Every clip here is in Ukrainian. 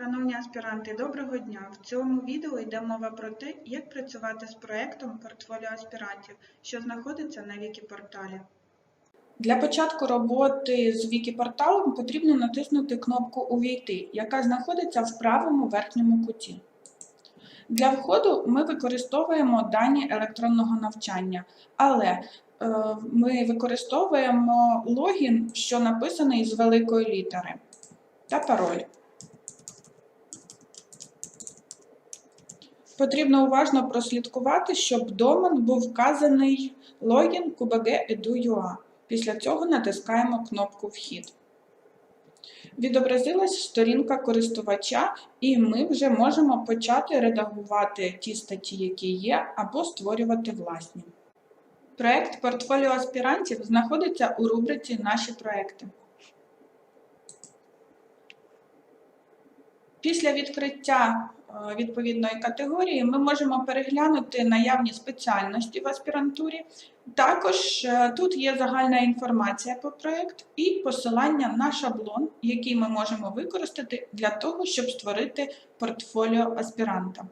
Шановні аспіранти, доброго дня! В цьому відео йде мова про те, як працювати з проектом портфоліо аспірантів, що знаходиться на Вікіпорталі. Для початку роботи з Вікіпорталом потрібно натиснути кнопку Увійти, яка знаходиться в правому верхньому куті. Для входу ми використовуємо дані електронного навчання, але е, ми використовуємо логін, що написаний з великої літери, та пароль. Потрібно уважно прослідкувати, щоб домен був вказаний логін QBG.edu.ua. Після цього натискаємо кнопку Вхід. Відобразилась сторінка користувача, і ми вже можемо почати редагувати ті статті, які є, або створювати власні. Проект портфоліо аспірантів знаходиться у рубриці Наші проекти. Після відкриття відповідної категорії ми можемо переглянути наявні спеціальності в аспірантурі. Також е, тут є загальна інформація про проєкт і посилання на шаблон, який ми можемо використати для того, щоб створити портфоліо аспіранта.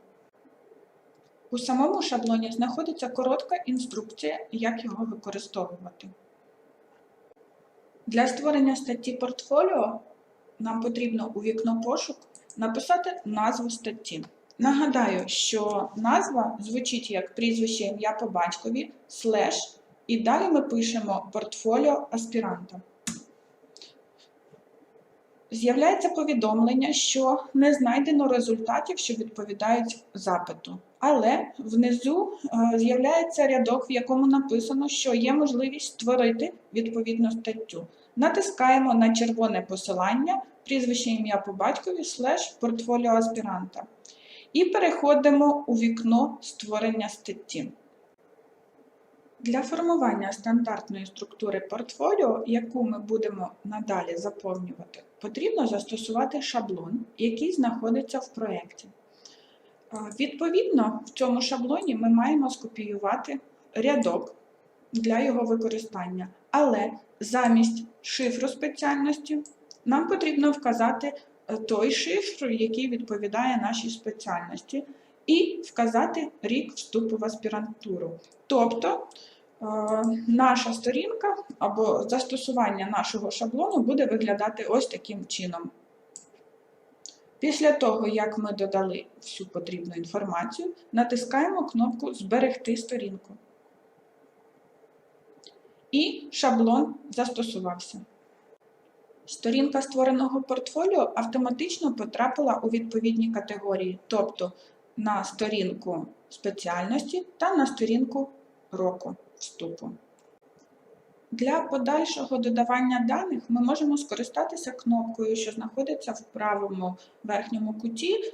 У самому шаблоні знаходиться коротка інструкція, як його використовувати. Для створення статті портфоліо нам потрібно у вікно пошук написати назву статті. Нагадаю, що назва звучить як прізвище ім'я по батькові, слеш, і далі ми пишемо портфоліо аспіранта. З'являється повідомлення, що не знайдено результатів, що відповідають запиту. Але внизу е, з'являється рядок, в якому написано, що є можливість створити відповідну статтю. Натискаємо на червоне посилання, прізвище ім'я по батькові, слеш портфоліо аспіранта. І переходимо у вікно створення статті. Для формування стандартної структури портфоліо, яку ми будемо надалі заповнювати, потрібно застосувати шаблон, який знаходиться в проєкті. Відповідно, в цьому шаблоні ми маємо скопіювати рядок для його використання, але замість шифру спеціальності нам потрібно вказати е, той шифр, який відповідає нашій спеціальності, і вказати рік вступу в аспірантуру. Тобто наша сторінка або застосування нашого шаблону буде виглядати ось таким чином. Після того, як ми додали всю потрібну інформацію, натискаємо кнопку Зберегти сторінку. І шаблон застосувався. Сторінка створеного портфоліо автоматично потрапила у відповідні категорії, тобто на сторінку спеціальності та на сторінку року вступу. Для подальшого додавання даних ми можемо скористатися кнопкою, що знаходиться в правому верхньому куті,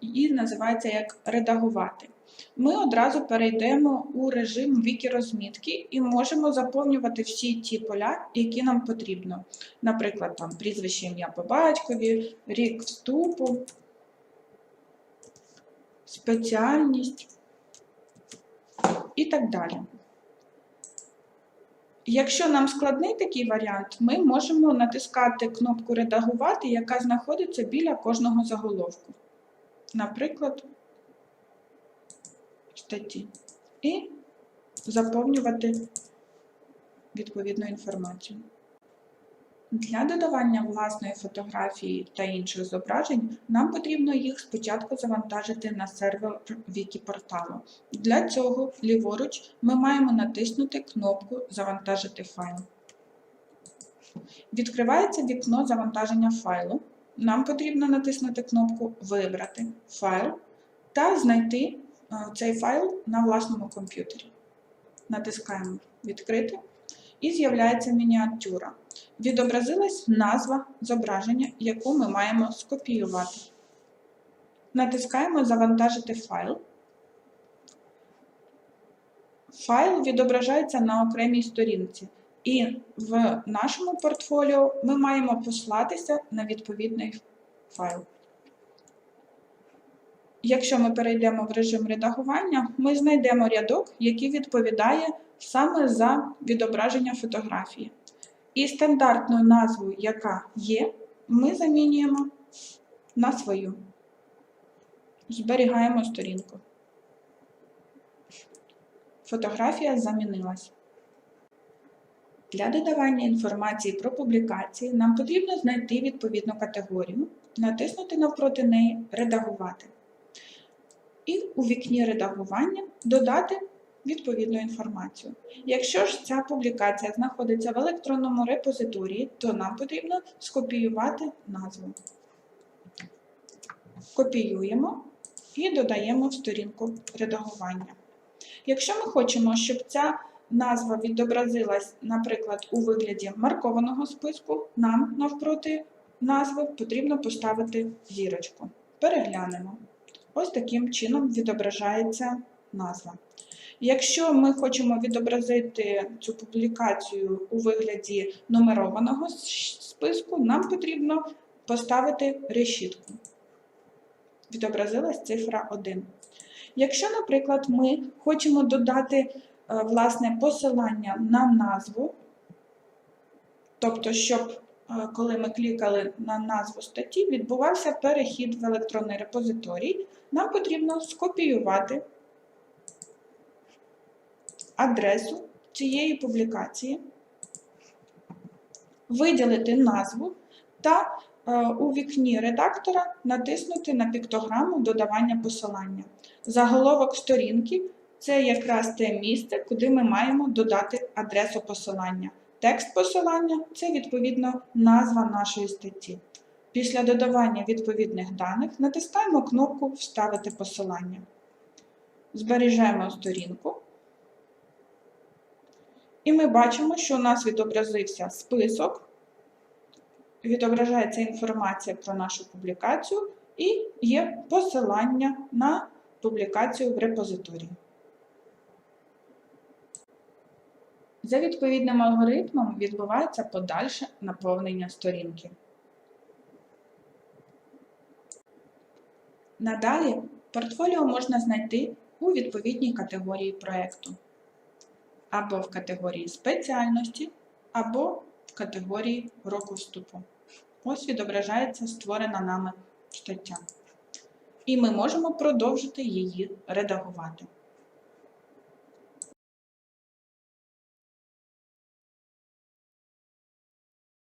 і називається як Редагувати. Ми одразу перейдемо у режим вікі-розмітки і можемо заповнювати всі ті поля, які нам потрібно. Наприклад, там прізвище ім'я по батькові, рік вступу, спеціальність і так далі. Якщо нам складний такий варіант, ми можемо натискати кнопку Редагувати, яка знаходиться біля кожного заголовку. Наприклад, статті. І заповнювати відповідну інформацію. Для додавання власної фотографії та інших зображень нам потрібно їх спочатку завантажити на сервер Вікіпорталу. Для цього ліворуч ми маємо натиснути кнопку Завантажити файл. Відкривається вікно завантаження файлу. Нам потрібно натиснути кнопку Вибрати файл та знайти е, цей файл на власному комп'ютері. Натискаємо Відкрити і з'являється мініатюра. Відобразилась назва зображення, яку ми маємо скопіювати. Натискаємо Завантажити файл. Файл відображається на окремій сторінці, і в нашому портфоліо ми маємо послатися на відповідний файл. Якщо ми перейдемо в режим редагування, ми знайдемо рядок, який відповідає саме за відображення фотографії. І стандартною назвою, яка є, ми замінюємо на свою. Зберігаємо сторінку. Фотографія замінилась. Для додавання інформації про публікації нам потрібно знайти відповідну категорію, натиснути навпроти неї Редагувати. І у вікні редагування додати відповідну інформацію. Якщо ж ця публікація знаходиться в електронному репозиторії, то нам потрібно скопіювати назву. Копіюємо і додаємо в сторінку редагування. Якщо ми хочемо, щоб ця назва відобразилась, наприклад, у вигляді маркованого списку, нам навпроти назви потрібно поставити зірочку. Переглянемо. Ось таким чином відображається назва. Якщо ми хочемо відобразити цю публікацію у вигляді нумерованого списку, нам потрібно поставити решітку. Відобразилась цифра 1. Якщо, наприклад, ми хочемо додати е, власне посилання на назву, тобто, щоб коли ми клікали на назву статті, відбувався перехід в електронний репозиторій, нам потрібно скопіювати адресу цієї публікації, виділити назву та е, у вікні редактора натиснути на піктограму додавання посилання. Заголовок сторінки це якраз те місце, куди ми маємо додати адресу посилання. Текст посилання це відповідно назва нашої статті. Після додавання відповідних даних натискаємо кнопку Вставити посилання. Зберігаємо сторінку. І ми бачимо, що у нас відобразився список, відображається інформація про нашу публікацію і є посилання на публікацію в репозиторії. За відповідним алгоритмом відбувається подальше наповнення сторінки. Надалі портфоліо можна знайти у відповідній категорії проєкту або в категорії спеціальності, або в категорії року вступу. Ось відображається створена нами стаття. І ми можемо продовжити її редагувати.